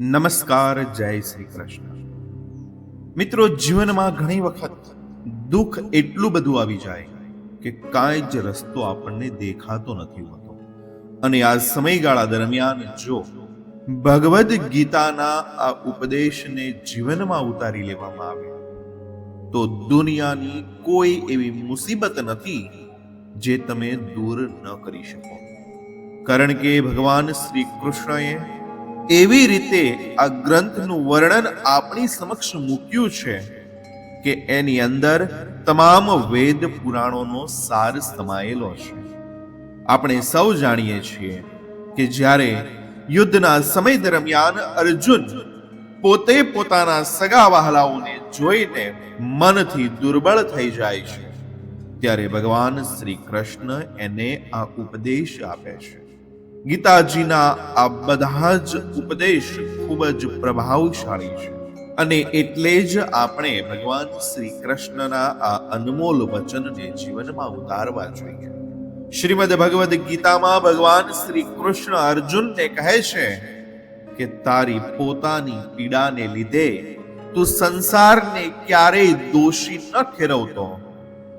નમસ્કાર, જય શ્રી કૃષ્ણ. મિત્રો, જીવનમાં ઘણી વખત દુઃખ એટલું બધું આવી જાય કે કાંઈ જ રસ્તો આપણને દેખાતો નથી હોતો. અને આ સમયગાળા દરમિયાન જો ભગવદ્ ગીતાના આ ઉપદેશને જીવનમાં ઉતારી લેવામાં આવે, તો દુનિયાની કોઈ એવી મુસીબત નથી જે તમે દૂર ન કરી શકો. કારણ કે ભગવાન શ્રી કૃષ્ણએ એવી રીતે આ ગ્રંથનું વર્ણન આપણી સમક્ષ મૂક્યું છે કે એની અંદર તમામ વેદ પુરાણોનો સાર સમાયેલો છે. આપણે સૌ જાણીએ છીએ કે જ્યારે યુદ્ધના સમય દરમિયાન અર્જુન પોતે પોતાના સગા વહાલાઓને જોઈને મનથી દુર્બળ થઈ જાય છે, ત્યારે ભગવાન શ્રી કૃષ્ણ એને આ ઉપદેશ આપે છે. ગીતાજીના આ બધા જ ઉપદેશ ખૂબ જ પ્રભાવશાળી છે. અને એટલે જ આપણે ભગવાન શ્રી કૃષ્ણના આ અનમોલ વચનને જીવનમાં ઉતારવા જોઈએ. શ્રીમદ ભગવદ ગીતામાં ભગવાન શ્રી કૃષ્ણ અર્જુનને કહે છે કે, તારી પોતાની પીડાને લીધે તું સંસારને ક્યારેય દોષી ન ઠેરવતો.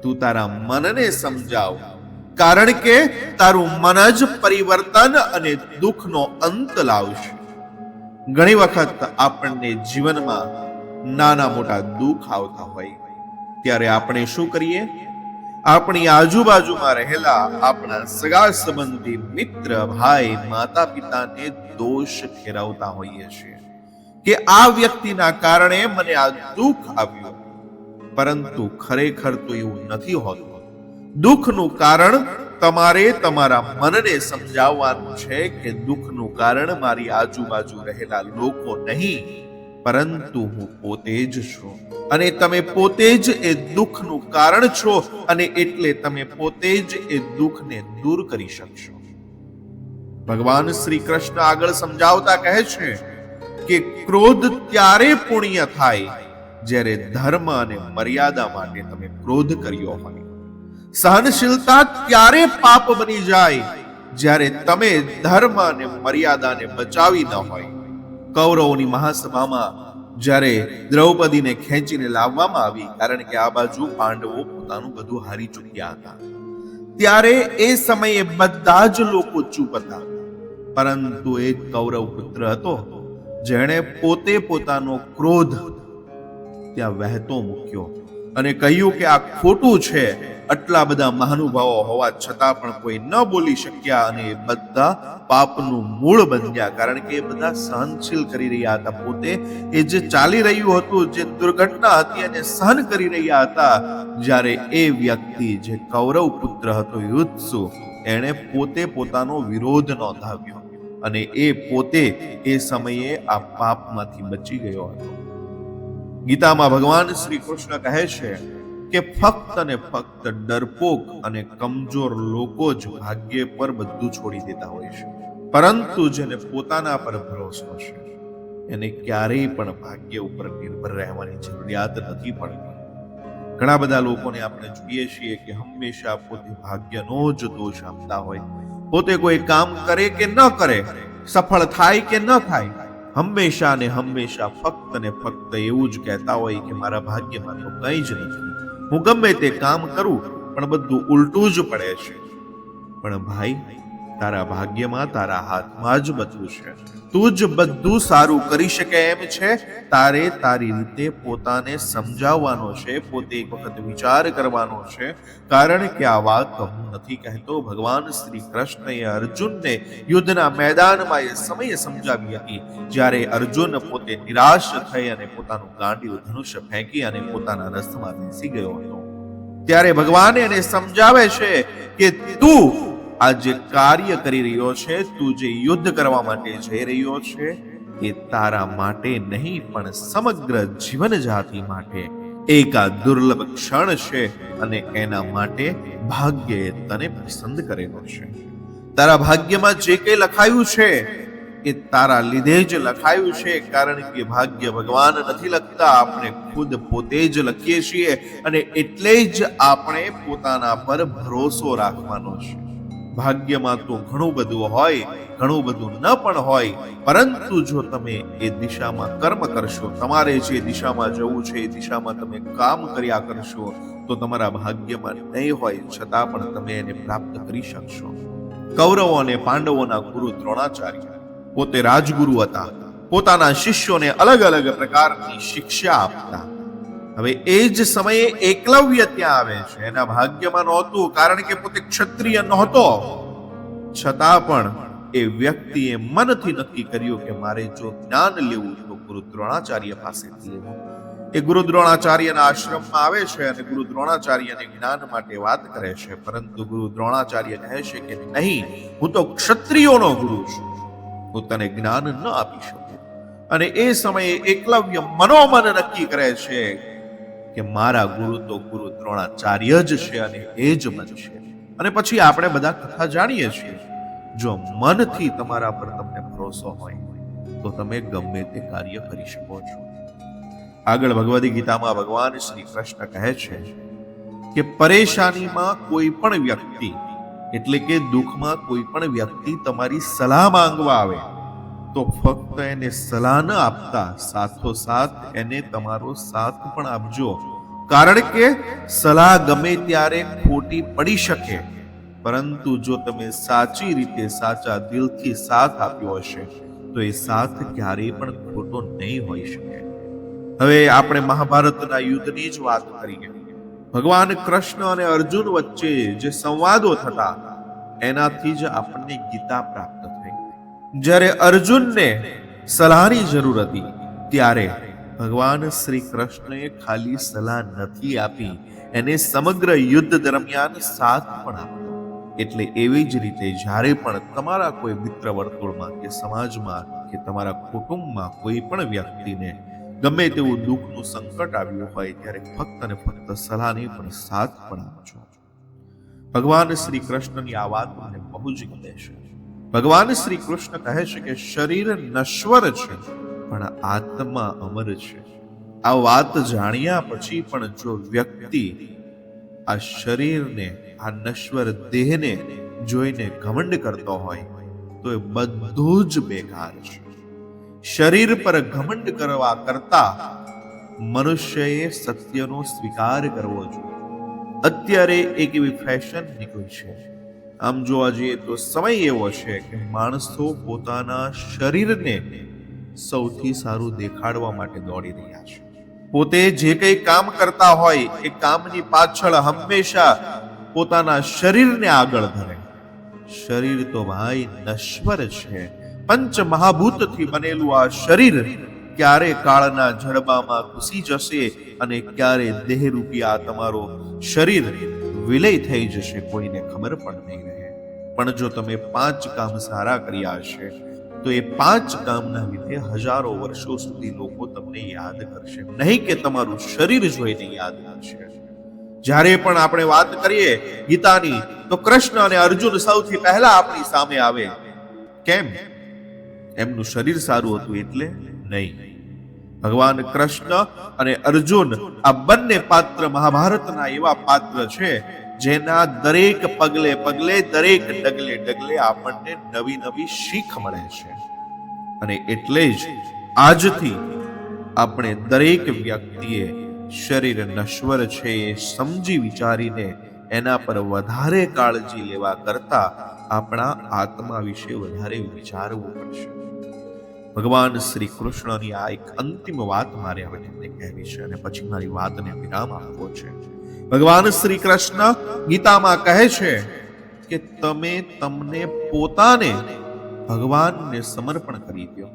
તું તારા મનને સમજાવ. કારણ કે તારું મન જ પરિવર્તન અને દુઃખનો અંત લાવશે. ઘણી વખત આપણને જીવનમાં નાના મોટા દુઃખ આવતા હોય. ત્યારે આપણે શું કરીએ? આપણી આજુબાજુમાં રહેલા આપણા સગા સંબંધી મિત્ર, ભાઈ માતા પિતાને દોષ ઠેરવતા હોઈએ છીએ કે આ વ્યક્તિના કારણે મને આ દુઃખ આવ્યું. પરંતુ ખરેખર તો એવું નથી હોતું. દુઃખનું કારણ તમારે તમારા મનને સમજાવવાનું છે કે દુઃખનું કારણ મારી આજુબાજુ રહેલા લોકો નહીં, પરંતુ હું પોતે જ છું. અને તમે પોતે જ એ દુઃખનું કારણ છો અને એટલે તમે પોતે જ એ દુઃખને દૂર કરી શકશો. ભગવાન શ્રી કૃષ્ણ આગળ સમજાવતા કહે છે કે ક્રોધ ત્યારે પુણ્ય થાય જ્યારે ધર્મ અને મર્યાદા માટે તમે ક્રોધ કર્યો હોય. સહનશીલતા ત્યારે પાપ બની જાય જ્યારે તમે ધર્મ અને મર્યાદાને બચાવી ન હોય. કૌરવોની મહાસભામાં જ્યારે દ્રૌપદીને ખેંચીને લાવવામાં આવી, કારણ કે આ બાજુ પાંડવો પોતાનું બધું હારી ચૂક્યા હતા. ત્યારે એ સમયે બધા જ લોકો ચૂપ હતા. પરંતુ એક કૌરવ પુત્ર હતો, જેણે પોતે પોતાનો ક્રોધ ત્યાં વહેતો મૂક્યો અને કહ્યું કે આ ખોટું છે. આટલા બધા મહાનુભાવો હોવા છતાં પણ કોઈ ન બોલી શક્યા અને એ બધા પાપનું મૂળ બન્યા. કારણ કે એ બધા સહનશીલ કરી રહ્યા હતા. પોતે એ જે ચાલી રહ્યું હતું, જે દુર્ઘટના હતી, એને સહન કરી રહ્યા હતા, જ્યારે એ વ્યક્તિ જે કૌરવ પુત્ર હતો યુત્સુ એણે પોતે પોતાનો વિરોધ નોંધાવ્યો અને એ પોતે એ સમયે આ પાપમાંથી બચી ગયો હતો. ગીતામાં ભગવાન શ્રી કૃષ્ણ કહે છે કે ફક્ત ને ફક્ત ડરપોક અને કમજોર લોકો જ ભાગ્ય પર બધું છોડી દેતા હોય છે. પરંતુ જેને પોતાના પર ભરોસો છે, એને ક્યારેય પણ ભાગ્ય ઉપર નિર્ભર રહેવાની જરૂરિયાત નથી પડતી. ઘણા બધા લોકોને આપણે જોઈએ છીએ કે હંમેશા પોતે ભાગ્યનો જ દોષ આપતા હોય. પોતે કોઈ કામ કરે કે ન કરે, સફળ થાય કે ન થાય, હંમેશા ને હંમેશા ફક્ત ને ફક્ત એવું જ કહેતા હોય કે મારા ભાગ્યમાં તો કંઈ જ નથી હું ગમે તે કામ કરું પણ બધું ઉલટું જ પડે છે. પણ ભાઈ તારા ભાગ્યમાં તારા હાથમાં જ બધું છે. તું જ બધું સારું કરી શકે એમ છે. તારે તારી રીતે પોતાને સમજાવવાનો છે, પોતે એક વખત વિચાર કરવાનો છે. કારણ કે આ વાત હું નથી કહેતો. ભગવાન શ્રી કૃષ્ણએ અર્જુનને યુદ્ધના મેદાનમાં એ સમયે સમજાવી હતી. જ્યારે અર્જુન પોતે નિરાશ થઈ અને પોતાનું ગાંડિયું ધનુષ્ય ફેંકી અને પોતાના રસ્તમાં બેસી ગયો હતો. ત્યારે ભગવાન એને સમજાવે છે કે તું આ જે કાર્ય કરી રહ્યો છે, તું જે યુદ્ધ કરવા માટે જઈ રહ્યો છે, એ તારા માટે નહીં, પણ સમગ્ર જીવન જાતિ માટે. એક આ દુર્લભ ક્ષણ છે અને એના માટે ભાગ્યે તને પસંદ કરેલો છે. તારા ભાગ્યમાં જે કંઈ લખાયું છે, એ તારા લીધે જ લખાયું છે, કારણ કે ભાગ્ય ભગવાન નથી લખતા, આપણે ખુદ પોતે જ લખીએ છીએ અને એટલે જ આપણે પોતાના પર ભરોસો રાખવાનો છે. ભાગ્યમાં તો ઘણું બધું હોય, ઘણું બધું ન પણ હોય, પરંતુ જો તમે એ દિશામાં કર્મ કરશો, તમારે જે દિશામાં જવું છે, એ દિશામાં તમે કામ કર્યા કરશો, તો તમારા ભાગ્યમાં નહીં હોય, છતાં પણ તમે એને પ્રાપ્ત કરી શકશો. કૌરવો અને પાંડવોના ગુરુ દ્રોણાચાર્ય પોતે રાજગુરુ હતા. પોતાના શિષ્યોને અલગ અલગ પ્રકારની શિક્ષા આપતા. હવે એ જ સમયે એકલવ્ય ત્યાં આવે છે. એના ભાગ્યમાં નહોતું, કારણ કે પોતે ક્ષત્રિય નહોતો. છતાં પણ એ વ્યક્તિએ મનથી નક્કી કર્યું કે મારે જો જ્ઞાન લેવું તો ગુરુ દ્રોણાચાર્ય પાસેથી એ ગુરુ દ્રોણાચાર્યના આશ્રમમાં આવે છે અને ગુરુ દ્રોણાચાર્યને જ્ઞાન માટે વાત કરે છે. પરંતુ ગુરુ દ્રોણાચાર્ય કહે છે કે નહીં, હું તો ક્ષત્રિયોનો ગુરુ છું. હું તને જ્ઞાન ન આપી શકું. અને એ સમયે એકલવ્ય મનોમન નક્કી કરે છે કે મારા ગુરુ તો ગુરુ દ્રોણાચાર્ય જ છે અને એ જ મન છે. અને પછી આપણે બધા કથા જાણીએ છીએ. જો મનથી તમારા પર તમને ભરોસો હોય, તો તમે ગમે તે કાર્ય કરી શકો છો. આગળ ભગવદ્ ગીતામાં ભગવાન શ્રી કૃષ્ણ કહે છે કે પરેશાનીમાં કોઈ પણ વ્યક્તિ, એટલે કે દુઃખમાં કોઈ પણ વ્યક્તિ તમારી સલાહ માંગવા આવે તો ફક્ત એને સલાહ ન આપતા, સાથોસાથ એને તમારો સાથ પણ આપજો. કારણ કે સલાહ ગમે ત્યારે ખોટી પડી શકે, પરંતુ જો તમે સાચી રીતે સાચા દિલથી સાથ આપ્યો હશે, તો એ સાથ ક્યારેય પણ ખોટો નહીં હોઈ શકે. હવે આપણે મહાભારતના યુદ્ધની જ વાત કરીએ. ભગવાન કૃષ્ણ અને અર્જુન વચ્ચે જે સંવાદો થતા, એનાથી જ આપણને ગીતા પ્રાપ્ત જ્યારે અર્જુનને સલાહની જરૂર હતી, ત્યારે ભગવાન શ્રી કૃષ્ણએ ખાલી સલાહ નથી આપી, એને સમગ્ર યુદ્ધ દરમિયાન સાથ પણ આપ્યો. એટલે એવી જ રીતે જ્યારે પણ તમારા કોઈ મિત્ર વર્તુળમાં કે સમાજમાં કે તમારા કુટુંબમાં કોઈ પણ વ્યક્તિને ગમે તેવું દુઃખનું સંકટ આવ્યું હોય, ત્યારે ફક્ત અને ફક્ત સલાહ નહીં પણ સાથ પણ આપજો. ભગવાન શ્રી કૃષ્ણની આ વાત મને બહુ જ ગમે છે. ભગવાન શ્રી કૃષ્ણ કહે છે કે શરીર નશ્વર છે, પણ આત્મા અમર છે. આ વાત જાણ્યા પછી પણ જો વ્યક્તિ આ શરીરને, આ નશ્વર દેહને જોઈને ઘમંડ કરતો હોય, તો એ બધું જ બેકાર છે. શરીર પર ઘમંડ કરવા કરતા મનુષ્યએ સત્યનો સ્વીકાર કરવો જોઈએ. અત્યારે એક એવી ફેશન નીકળી છે. આમ જોવા જઈએ તો સમય એવો છે કે માણસો પોતાના શરીરને સૌથી સારું દેખાડવા માટે દોડી રહ્યા છે. પોતે જે કંઈ કામ કરતા હોય એ કામની પાછળ હંમેશા પોતાના શરીરને આગળ ધરે. શરીર તો ભાઈ નશ્વર છે. પંચ મહાભૂતથી બનેલું આ શરીર ક્યારે કાળના જડબામાં ઘૂસી જશે અને ક્યારે દેહરૂપી આ તમારો શરીર વિલય થઈ જશે, કોઈને ખબર પણ નહીં રહે. પણ જો તમે પાંચ કામ સારા કર્યા હશે, તો એ પાંચ કામના લીધે હજારો વર્ષો સુધી લોકો તમને યાદ કરશે. નહીં કે તમારું શરીર જોઈને યાદ કરશે. જ્યારે પણ આપણે વાત કરીએ ગીતાની, તો કૃષ્ણ અને અર્જુન સૌથી પહેલા આપણી સામે આવે. કેમ? એમનું શરીર સારું હતું એટલે નહીં. ભગવાન કૃષ્ણ અને અર્જુન આ બંને પાત્ર મહાભારતના એવા પાત્ર છે, જેના દરેક પગલે પગલે, દરેક ડગલે ડગલે આપણને નવી નવી શીખ મળે છે. અને એટલે જ આજથી આપણે દરેક વ્યક્તિએ શરીર નશ્વર છે એ સમજી વિચારીને એના પર વધારે કાળજી લેવા કરતા આપણા આત્મા વિશે વધારે વિચારવું પડશે. ભગવાન શ્રી કૃષ્ણની આ એક અંતિમ વાત મારે હવે તમને કહેવી છે અને પછી મારી વાતને વિરામ આપવો છે. ભગવાન શ્રી કૃષ્ણ ગીતામાં કહે છે કે તમે તમને પોતાને ભગવાનને સમર્પણ કરી દો.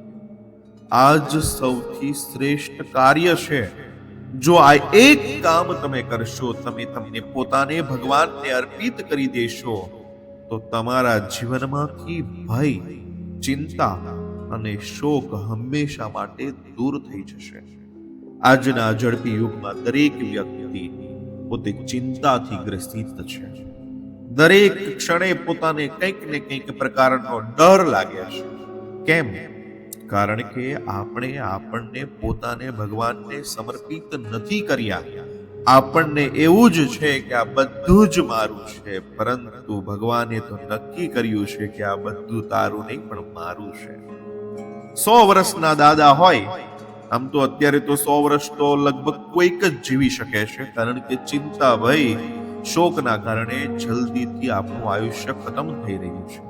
આજ સૌથી શ્રેષ્ઠ કાર્ય છે. જો આ એક કામ તમે કરશો, તમે તમને પોતાને ભગવાનને અર્પિત કરી દેશો, તો તમારા જીવનમાંથી ભય, ચિંતા અને શોક હંમેશા માટે દૂર થઈ જશે. આજના ઝડપી યુગમાં દરેક વ્યક્તિ પોતે ચિંતાથી ગ્રસિત છે. દરેક ક્ષણે પોતાને કંઈક ને કંઈક પ્રકારનો ડર લાગ્યા છે. કેમ? કારણ કે આપણે આપણને પોતાને ભગવાનને સમર્પિત નથી કર્યા. આપણને એવું જ છે કે આ બધું જ મારું છે, પરંતુ ભગવાને તો નક્કી કર્યું છે કે આ બધું તારું નહીં, પણ મારું છે. સો વર્ષના દાદા હોય, આમ તો અત્યારે તો સો વર્ષ તો લગભગ કોઈક જ જીવી શકે છે, કારણ કે ચિંતા ભય શોકના કારણે જલ્દીથી આપણું આયુષ્ય ખતમ થઈ રહ્યું છે.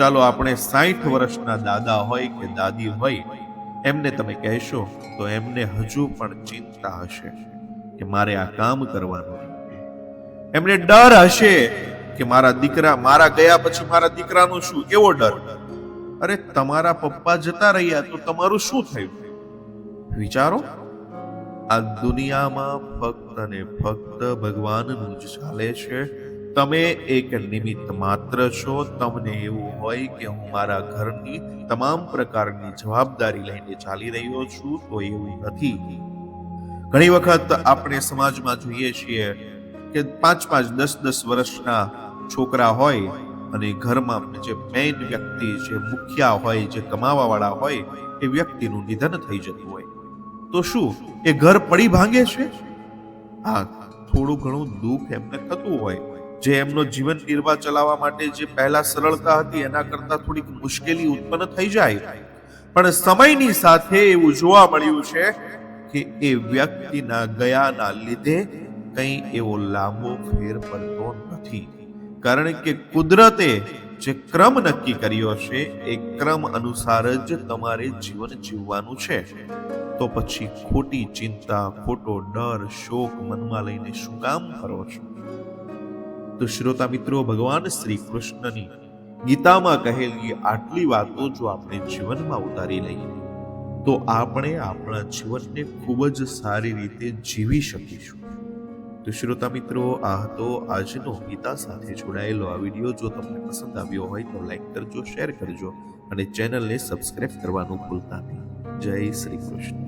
ચાલો આપણે સાઠ વર્ષના દાદા હોય કે દાદી હોય, એમને તમે કહેશો તો એમને હજુ પણ ચિંતા હશે કે મારે આ કામ કરવાનું એમને ડર હશે કે મારા દીકરા, મારા ગયા પછી મારા દીકરાનો શું, કેવો ડર? અરે, તમારા પપ્પા જતા રહ્યા તો તમારું શું થયું? વિચારો, આ દુનિયામાં ફક્ત અને ફક્ત ભગવાનનું જ ચાલે છે. તમે એક નિમિત્ત માત્ર છો. તમને એવું હોય કે હું મારા ઘરની તમામ પ્રકારની જવાબદારી લઈને ચાલી રહ્યો છું, તો એવું નથી. ઘણી વખત આપણે સમાજમાં જોઈએ છીએ કે પાંચ પાંચ દસ દસ વર્ષના છોકરા હોય અને ઘરમાં જે મેઇન વ્યક્તિ, જે મુખ્યા હોય, જે કમાવાવાળા હોય, એ વ્યક્તિનું નિધન થઈ જતું હોય. તો શું, એ ઘર પડી ભાંગે છે? હા, થોડું ઘણું દુઃખ એમને થતું હોય. જે એમનો જીવન નિર્વાહ ચલાવવા માટે જે પહેલા સરળતા હતી, એના કરતા થોડીક મુશ્કેલી ઉત્પન્ન થઈ જાય. પણ સમયની સાથે એવું જોવા મળ્યું છે કે એ વ્યક્તિના ગયાના લીધે કંઈ એવો લાંબો ફેર પડતો નથી. કારણ કે કુદરતે જે ક્રમ નક્કી કર્યો છે એ ક્રમ અનુસાર જ તમારે જીવન જીવવાનું છે. તો પછી ખોટી ચિંતા, ખોટો ડર, શોક મનમાં લઈને શું કામ કરો છો? તો શ્રોતા મિત્રો, ભગવાન શ્રી કૃષ્ણની ગીતામાં કહેલી આટલી વાતો જો આપણે જીવનમાં ઉતારી લઈએ, તો આપણે આપણા જીવનને ખૂબ જ સારી રીતે જીવી શકીશું. તો શ્રોતા મિત્રો આ હતો આજનો ગીતા સાથે જોડાયેલો આ વીડિયો જો તમને પસંદ આવ્યો હોય તો લાઈક કરજો, શેર કરજો અને ચેનલને સબસ્ક્રાઇબ કરવાનું ભૂલતા નહીં. જય શ્રી કૃષ્ણ.